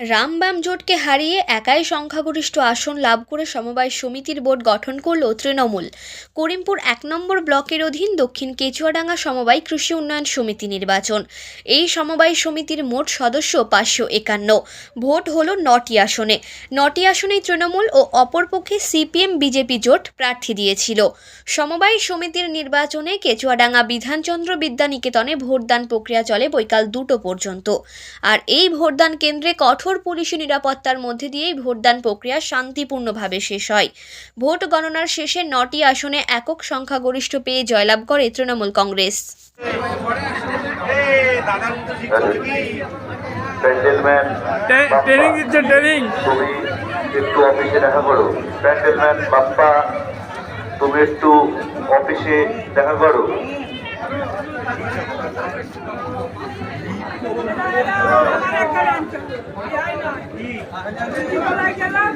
রাম বাম জোটকে হারিয়ে একাই সংখ্যাগরিষ্ঠ আসন লাভ করে সমবায় সমিতির বোর্ড গঠন করল তৃণমূল। করিমপুর এক নম্বর ব্লকের অধীন দক্ষিণ কেচুয়াডাঙ্গা সমবায় কৃষি উন্নয়ন সমিতি নির্বাচন। এই সমবায় সমিতির মোট সদস্য পাঁচশো একান্ন। ভোট হল নটি আসনে। নটি আসনেই তৃণমূল ও অপরপক্ষে সিপিএম, বিজেপি জোট প্রার্থী দিয়েছিল। সমবায় সমিতির নির্বাচনে কেচুয়াডাঙ্গা বিধানচন্দ্র বিদ্যানিকেতনে ভোটদান প্রক্রিয়া চলে বৈকাল দুটো পর্যন্ত। আর এই ভোটদান কেন্দ্রে কঠোর পুলিশি নিরাপত্তার মধ্যে দিয়েই ভোটদান প্রক্রিয়া শান্তিপূর্ণভাবে শেষ হয়। ভোট গণনার শেষে নটি আসনে একক সংখ্যাগরিষ্ঠ পেয়ে জয়লাভ করে তৃণমূল কংগ্রেস। ট্রেনিং দিচ্ছে ট্রেনিং। তুমি একটু অফিসে দেখা করো। প্যান্ডেলম্যান বাপ্পা তুমি একটু অফিসে দেখা করো। केला